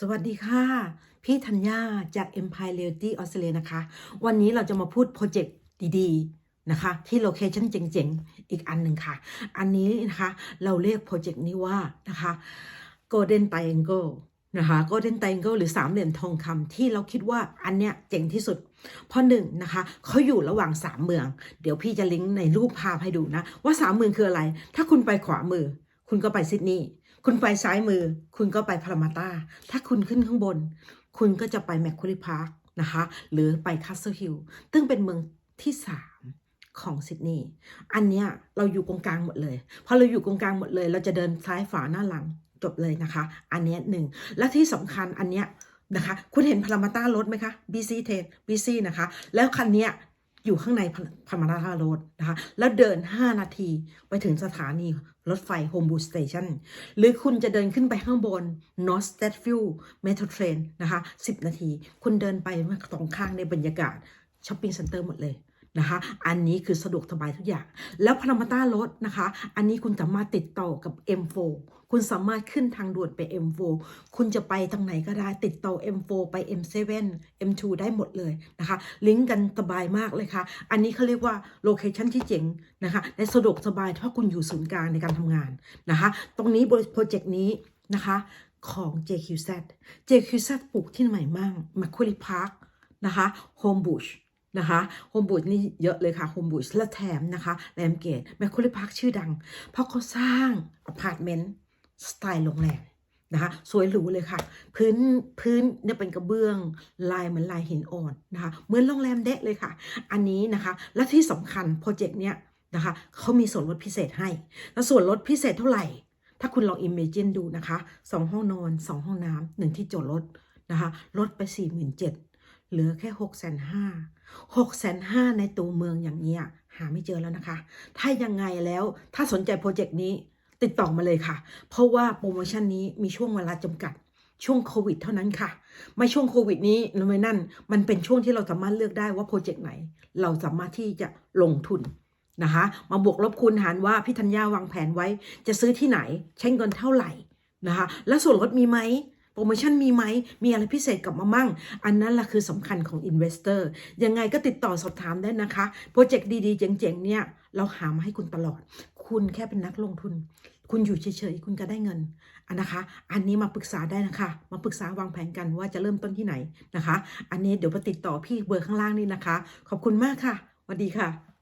สวัสดีค่ะ พี่ธัญญาจาก Empire Realty Australia นะคะ วันนี้เราจะมาพูดโปรเจกต์ดีๆ นะคะ ที่โลเคชั่นเจ๋งๆ อีกอันหนึ่งค่ะ อันนี้นะคะ เราเรียกโปรเจกต์นี้ว่านะคะ Golden Triangle นะคะ Golden Triangle หรือสามเหลี่ยมทองคำที่เราคิดว่าอันเนี้ยเจ๋งที่สุดเพราะหนึ่งนะคะเขาอยู่ระหว่างสามเมือง เดี๋ยวพี่จะลิงก์ในรูปภาพให้ดูนะ ว่าสามเมืองคืออะไร ถ้าคุณไปขวามือ คุณก็ไปซิดนีย์ คุณไปซ้ายมือ คุณก็ไปพารามาตาถ้าคุณขึ้นข้างบน คุณก็จะไปแมคคูรีพาร์คนะคะ หรือไปคัสเซิลฮิลซึ่งเป็นเมืองที่สามของซิดนีย์อันเนี้ยเราอยู่ตรงกลางหมดเลยพอเราอยู่ตรงกลางหมดเลย เราจะเดินซ้ายฝาหน้าหลังจบเลยนะคะ อันเนี้ยหนึ่งและที่สำคัญอันเนี้ยนะคะ คุณเห็นพารามาต้ารถไหมคะ BC เทน BC นะคะ แล้วคันเนี้ย อยู่ข้างในพารามาโรดนะคะ แล้วเดิน 5 นาทีไปถึงสถานีรถไฟโฮมบูสเตชันหรือคุณจะเดินขึ้นไปข้างบน North s t a t f i e l d Metro Train นะคะ 10 นาที คุณเดินไปสองข้างในบรรยากาศช้อปปิ้งเซ็นเตอร์หมดเลย นะคะ อันนี้คือสะดวกสบายทุกอย่าง แล้วพารามาต้ารถนะคะ อันนี้คุณสามารถติดต่อกับ M4 คุณสามารถขึ้นทางด่วนไป M4 คุณจะไปทางไหนก็ได้ติดต่อ M4 ไป M7 M2 ได้หมดเลยนะคะ ลิงก์กันสบายมากเลยค่ะ อันนี้เขาเรียกว่าโลเคชันที่เจ๋งนะคะและสะดวกสบายถ้าะคุณอยู่ศูนย์กลางในการทำงานนะคะ ตรงนี้โปรเจกต์นี้นะคะของ JQZ JQZ ปลูกที่ใหม่มาก Macquarie Park นะคะ Home Bush นะคะโฮมบูชนี่เยอะเลยค่ะโฮมบูชและแถมนะคะแรมเกตแมคคูลิพาร์คชื่อดัง เพราะเขาสร้างอพาร์ตเมนต์สไตล์โรงแรมนะคะสวยหรูเลยค่ะ พื้นพื้นเนี่ยเป็นกระเบื้องลายเหมือนลายหินอ่อนนะคะเหมือนโรงแรมเดะเลยค่ะ อันนี้นะคะ และที่สำคัญโปรเจกต์เนี้ยนะคะเขามีส่วนลดพิเศษให้ แล้วส่วนลดพิเศษเท่าไหร่ ถ้าคุณลอง Imagine ดูนะคะสองห้องนอนสองห้องน้ำหนึ่งที่จอดรถนะคะลดไปสี่หมื่นเจ็ด เหลือแค่หกแสนห้าหกแสนห้าในตัวเมืองอย่างเนี้ยหาไม่เจอแล้วนะคะ ถ้ายังไงแล้วถ้าสนใจโปรเจกต์นี้ติดต่อมาเลยค่ะ เพราะว่าโปรโมชั่นนี้มีช่วงเวลาจำกัดช่วงโควิดเท่านั้นค่ะ ไม่ช่วงโควิดนี้หรือไม่นั่น มันเป็นช่วงที่เราสามารถเลือกได้ว่าโปรเจกต์ไหน เราสามารถที่จะลงทุนนะคะ มาบวกลบคูณหารว่าพี่ธัญญาวางแผนไว้ จะซื้อที่ไหน ใช้เงินเท่าไหร่นะคะ และส่วนลดมีไหม โปรโมชั่นมีไหม มีอะไรพิเศษกลับมามั่ง อันนั้นแหละคือสำคัญของ Investor ยังไงก็ติดต่อสอบถามได้นะคะ โปรเจกต์ดีๆ เจ๋งๆ เนี่ย เราหามาให้คุณตลอด คุณแค่เป็นนักลงทุน คุณอยู่เฉยๆ คุณก็ได้เงินอันนะคะ อันนี้มาปรึกษาได้นะคะ มาปรึกษาวางแผนกันว่าจะเริ่มต้นที่ไหนนะคะ อันนี้เดี๋ยวไปติดต่อพี่เบอร์ข้างล่างนี่นะคะ ขอบคุณมากค่ะสวัสดีค่ะ